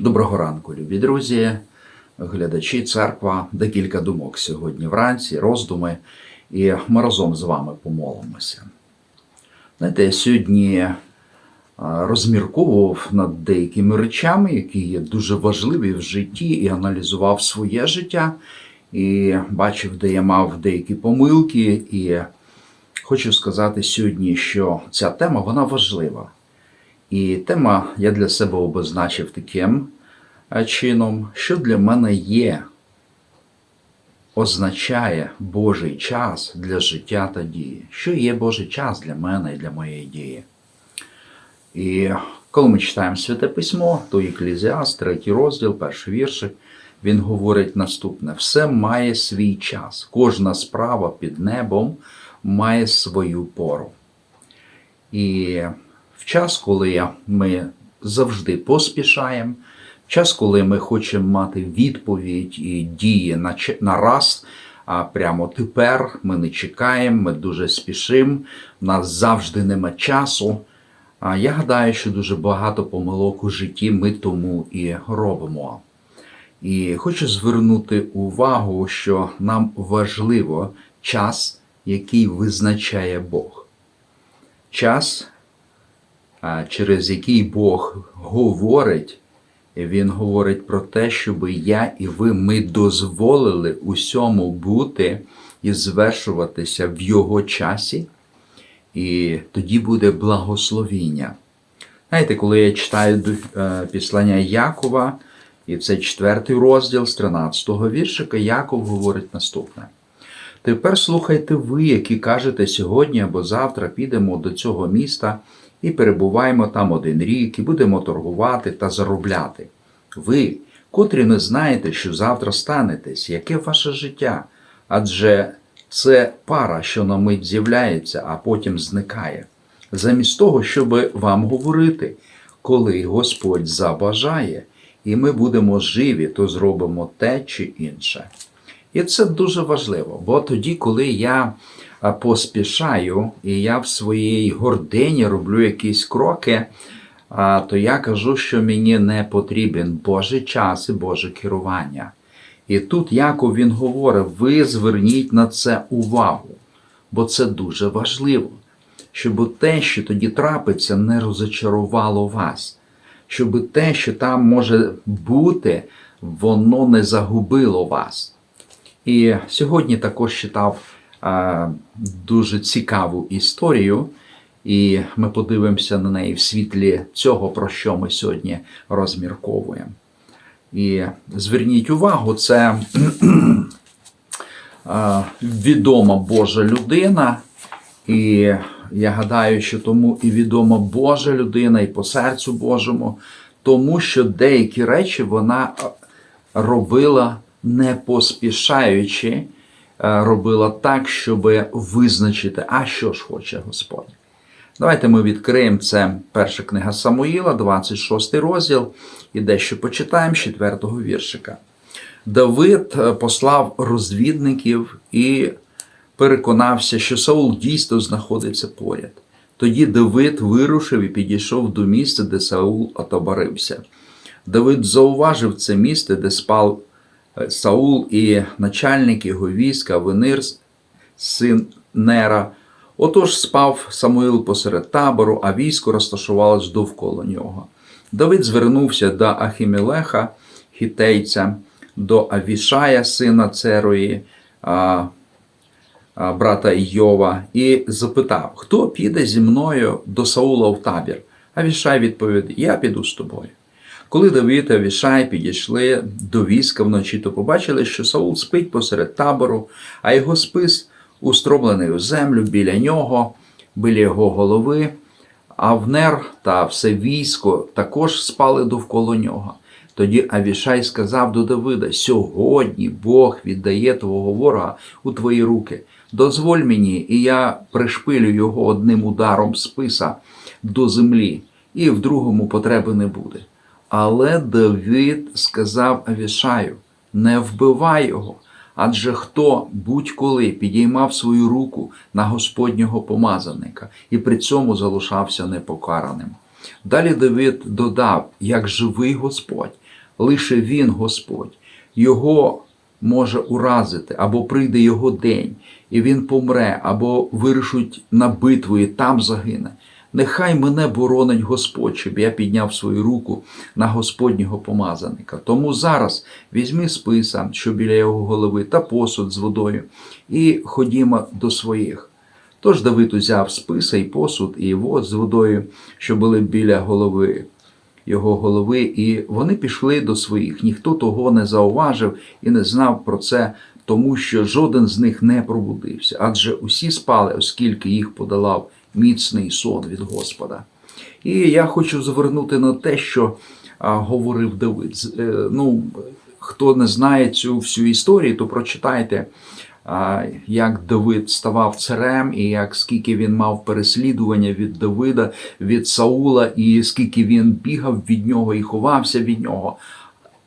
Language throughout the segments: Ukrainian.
Доброго ранку, любі друзі, глядачі, церква, декілька думок сьогодні вранці, роздуми, і ми разом з вами помолимося. Знаєте, сьогодні а, розмірковував над деякими речами, які є дуже важливі в житті, і аналізував своє життя, і бачив, де я мав деякі помилки. І хочу сказати сьогодні, що ця тема вона важлива. І тема я для себе обозначив таким е, чином, що для мене є, означає Божий час для життя та дії. Що є Божий час для мене і для моєї дії? І коли ми читаємо Святе Письмо, то Еклезіаст, третій розділ, перший віршик, він говорить наступне: все має свій час, кожна справа під небом має свою пору. І в час, коли ми завжди поспішаємо, в час, коли ми хочемо мати відповідь і дії на, на раз, а прямо тепер ми не чекаємо, ми дуже спішимо, в нас завжди нема часу. А я гадаю, що дуже багато помилок у житті ми тому і робимо. І хочу звернути увагу, що нам важливо час, який визначає Бог. Час, через який Бог говорить, Він говорить про те, щоб я і ви ми дозволили усьому бути і звершуватися в Його часі, і тоді буде благословіння. Знаєте, коли я читаю е, післання Якова, і це четвертий розділ з 13-го віршика, Яков говорить наступне. Тепер слухайте ви, які кажете сьогодні або завтра підемо до цього міста і перебуваємо там один рік, і будемо торгувати та заробляти. Ви, котрі не знаєте, що завтра станетесь, яке ваше життя? Адже це пара, що на мить з'являється, а потім зникає. Замість того, щоб вам говорити, коли Господь забажає, і ми будемо живі, то зробимо те чи інше. І це дуже важливо, бо тоді, коли я поспішаю і я в своїй гордині роблю якісь кроки, то я кажу, що мені не потрібен Божий час і Боже керування. І тут Яков він говорить: ви зверніть на це увагу, бо це дуже важливо, щоб те, що тоді трапиться, не розочарувало вас, щоб те, що там може бути, воно не загубило вас. І сьогодні також читав е, дуже цікаву історію, і ми подивимося на неї в світлі цього, про що ми сьогодні розмірковуємо. І зверніть увагу, це відома Божа людина, і я гадаю, що тому і відома Божа людина, і по серцю Божому, тому що деякі речі вона робила не поспішаючи, робила так, щоб визначити, а що ж хоче Господь. Давайте ми відкриємо це перша книга Самуїла, 26 розділ, і дещо почитаємо з 4 віршика. Давид е, послав розвідників і переконався, що Саул дійсно знаходиться поряд. Тоді Давид вирушив і підійшов до місця, де Саул отоборився. Давид зауважив це місце, де спав е, Саул і начальник його війська Венир, син Нера. Отож спав Самуїл посеред табору, а військо розташувалось довкола нього. Давид звернувся до Ахімелеха, хітейця, до Авішая, сина Церої, а, а, брата Йова, і запитав, хто піде зі мною до Саула в табір. Авішай відповів: Я піду з тобою. Коли Давид і Авішай підійшли до війська вночі, то побачили, що Саул спить посеред табору, а його спис устромлений у землю біля нього, біля його голови. Авнер та все військо також спали довкола нього. Тоді Авішай сказав до Давида: Сьогодні Бог віддає твого ворога у твої руки. Дозволь мені, і я пришпилю його одним ударом списа до землі, і в другому потреби не буде. Але Давид сказав Авішаю: не вбивай його, адже хто будь-коли підіймав свою руку на Господнього помазаника і при цьому залишався непокараним. Далі Давид додав: як живий Господь, лише Він Господь. Його може уразити, або прийде його день, і він помре, або вирішуть на битву, і там загине. Нехай мене боронить Господь, щоб я підняв свою руку на Господнього помазаника. Тому зараз візьми списа, що біля його голови, та посуд з водою, і ходімо до своїх. Тож Давид узяв списа і посуд, і вод з водою, що були біля голови його голови, і вони пішли до своїх. Ніхто того не зауважив і не знав про це, тому що жоден з них не пробудився, адже усі спали, оскільки їх подолав міцний сон від Господа. І я хочу звернути на те, що а, говорив Давид. Е, Ну, хто не знає цю всю історію, то прочитайте, а, як Давид ставав царем, і як скільки він мав переслідування від Давида, від Саула, і скільки він бігав від нього і ховався від нього.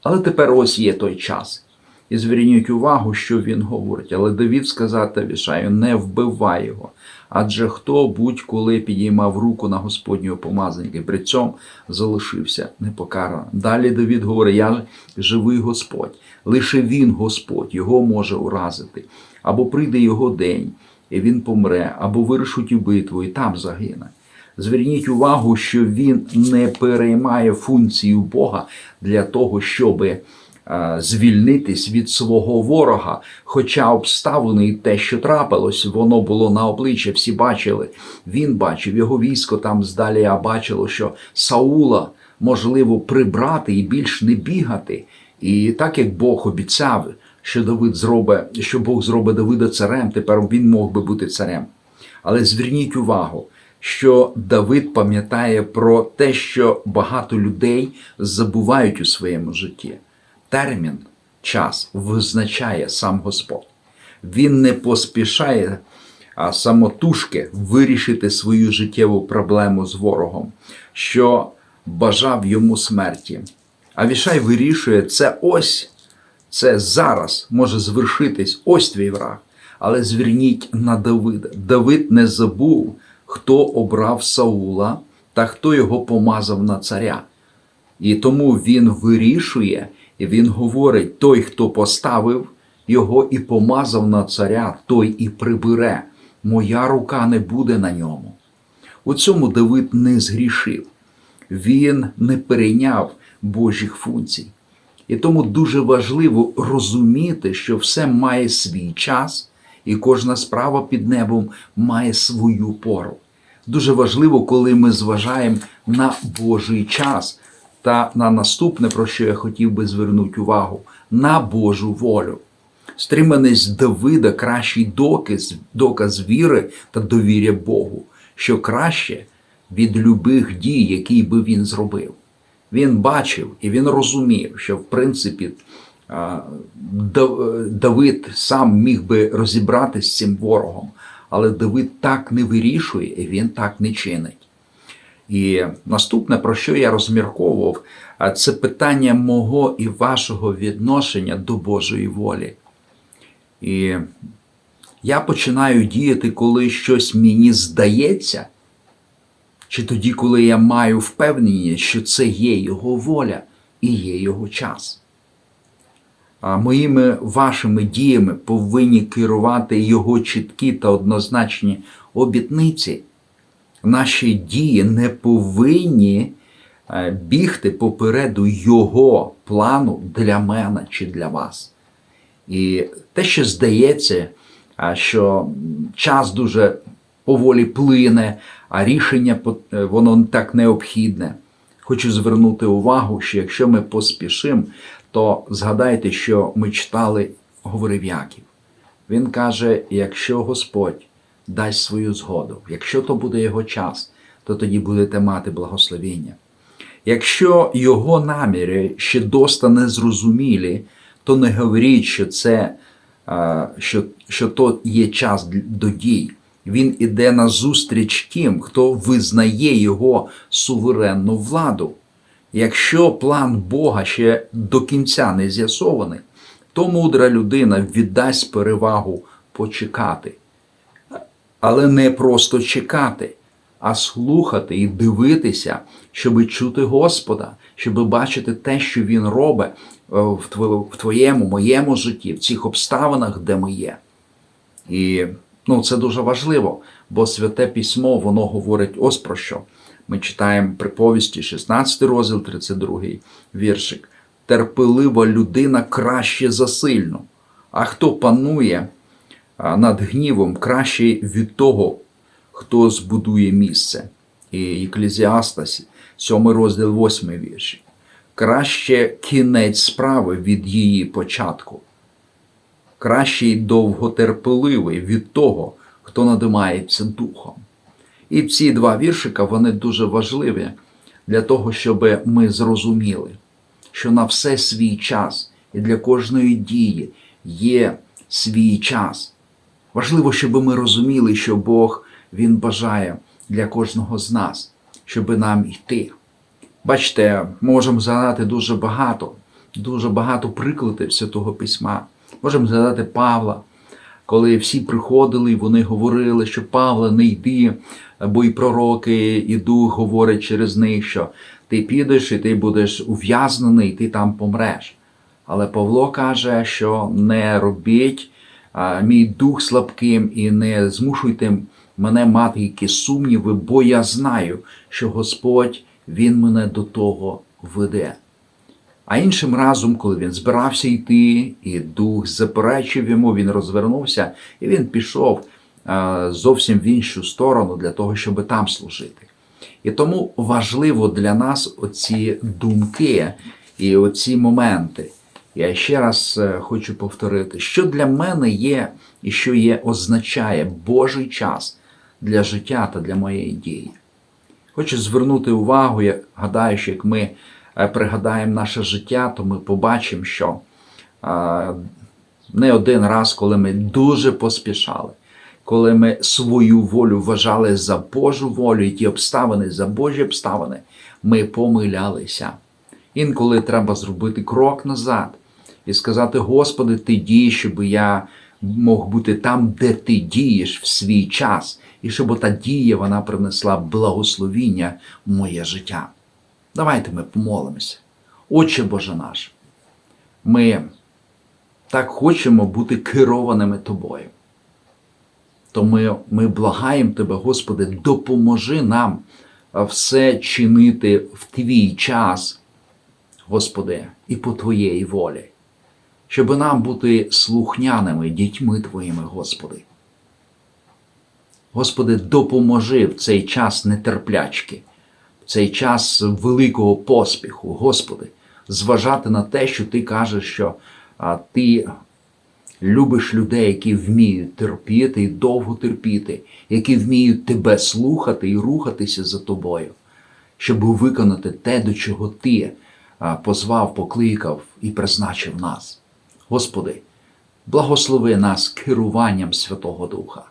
Але тепер ось є той час. І зверніть увагу, що він говорить. Але Давід сказав Тавішаю, не вбивай його. Адже хто будь-коли підіймав руку на Господнього помазаника і при цьому залишився непокараним. Далі Давід говорить: Я живий Господь, лише він Господь, його може уразити. Або прийде його день, і він помре, або вирушить у битву, і там загине. Зверніть увагу, що він не переймає функцію Бога для того, щоби звільнитись від свого ворога. Хоча обставини і те, що трапилось, воно було на обличчя, всі бачили. Він бачив, його військо там здалі бачило, що Саула можливо прибрати і більш не бігати. І так як Бог обіцяв, що Давид зробить, що Бог зробить Давида царем, тепер він мог би бути царем. Але зверніть увагу, що Давид пам'ятає про те, що багато людей забувають у своєму житті. Термін, час визначає сам Господь. Він не поспішає самотужки вирішити свою життєву проблему з ворогом, що бажав йому смерті. А Вішай вирішує це ось, це зараз може звершитись, ось твій враг. Але зверніть на Давида. Давид не забув, хто обрав Саула та хто його помазав на царя. І тому він вирішує, він говорить: той, хто поставив його і помазав на царя, той і прибере. Моя рука не буде на ньому. У цьому Давид не згрішив. Він не перейняв Божих функцій. І тому дуже важливо розуміти, що все має свій час, і кожна справа під небом має свою пору. Дуже важливо, коли ми зважаємо на Божий час та на наступне, про що я хотів би звернути увагу, на Божу волю. Стриманість Давида кращий доказ, доказ віри та довір'я Богу, що краще від любих дій, які би він зробив. Він бачив і він розумів, що в принципі Давид сам міг би розібратися з цим ворогом, але Давид так не вирішує і він так не чинить. І наступне, про що я розмірковував, це питання мого і вашого відношення до Божої волі. І я починаю діяти, коли щось мені здається, чи тоді, коли я маю впевненість, що це є Його воля і є Його час. А моїми вашими діями повинні керувати Його чіткі та однозначні обітниці. Наші дії не повинні е, бігти попереду Його плану для мене чи для вас. І те, що здається, що час дуже поволі плине, а рішення е, воно так необхідне. Хочу звернути увагу, що якщо ми поспішимо, то згадайте, що ми читали, говорив Яків. Він каже: якщо Господь дасть свою згоду, якщо то буде його час, то тоді будете мати благословіння. Якщо його наміри ще доста незрозумілі, то не говоріть, що це що, що то є час до дій. Він іде на зустріч тим, хто визнає його суверенну владу. Якщо план Бога ще до кінця не з'ясований, то мудра людина віддасть перевагу почекати. Але не просто чекати, а слухати і дивитися, щоб чути Господа, щоб бачити те, що Він робить е, в твоєму, моєму житті, в цих обставинах, де ми є. І ну, це дуже важливо, бо святе письмо воно говорить ось про що. Ми читаємо приповісті, 16 розділ, 32 віршик. Терпелива людина краще за сильну, а хто панує над гнівом, краще від того, хто збудує місце. І Еклезіастас, 7 розділ, 8 вірші. Краще кінець справи від її початку кращий довготерпеливий від того, хто надимається духом. І ці два віршика вони дуже важливі для того, щоб ми зрозуміли, що на все свій час і для кожної дії є свій час. Важливо, щоб ми розуміли, що Бог Він бажає для кожного з нас, щоб нам йти. Бачите, можемо згадати дуже багато, дуже багато прикладів Святого Письма. Можемо згадати Павла, коли всі приходили і вони говорили, що Павла не йди, бо і пророки, і дух говорять через них, що ти підеш і ти будеш ув'язнений, і ти там помреш. Але Павло каже, що не робіть мій дух слабким і не змушуйте мене мати якісь сумніви, бо я знаю, що Господь Він мене до того веде. А іншим разом, коли він збирався йти, і дух заперечив йому, він розвернувся і він пішов зовсім в іншу сторону для того, щоб там служити. І тому важливо для нас оці думки і оці моменти. Я ще раз е, хочу повторити, що для мене є і що є означає Божий час для життя та для моєї дії. Хочу звернути увагу, я гадаю, що як ми е, пригадаємо наше життя, то ми побачимо, що е, не один раз, коли ми дуже поспішали, коли ми свою волю вважали за Божу волю і ті обставини за Божі обставини, ми помилялися. Інколи треба зробити крок назад і сказати: Господи, ти дієш, щоб я мог бути там, де ти дієш в свій час, і щоб та дія вона принесла благословіння в моє життя. Давайте ми помолимося. Отче Боже наш, ми так хочемо бути керованими Тобою. То ми, ми благаємо Тебе, Господи, допоможи нам все чинити в Твій час, Господи, і по Твоєї волі, щоб нам бути слухняними дітьми Твоїми, Господи. Господи, допоможи в цей час нетерплячки, в цей час великого поспіху, Господи, зважати на те, що Ти кажеш, що а, Ти любиш людей, які вміють терпіти і довго терпіти, які вміють Тебе слухати і рухатися за Тобою, щоб виконати те, до чого Ти позвав, покликав і призначив нас. Господи, благослови нас керуванням Святого Духа.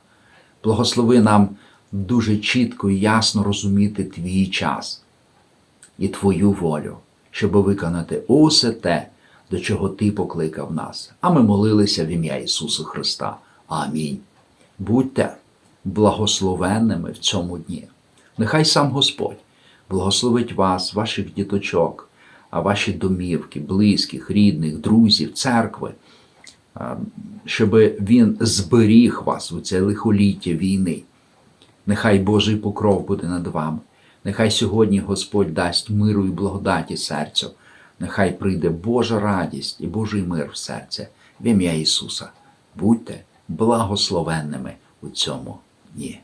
Благослови нам дуже чітко і ясно розуміти твій час і твою волю, щоб виконати усе те, до чого Ти покликав нас. А ми молилися в ім'я Ісуса Христа. Амінь. Будьте благословенними в цьому дні. Нехай сам Господь благословить вас, ваших діточок, а ваші домівки, близьких, рідних, друзів, церкви щоб він зберіг вас у це лихоліття війни. Нехай Божий покров буде над вами. Нехай сьогодні Господь дасть миру і благодаті серцю. Нехай прийде Божа радість і Божий мир в серце в ім'я Ісуса. Будьте благословенними у цьому дні.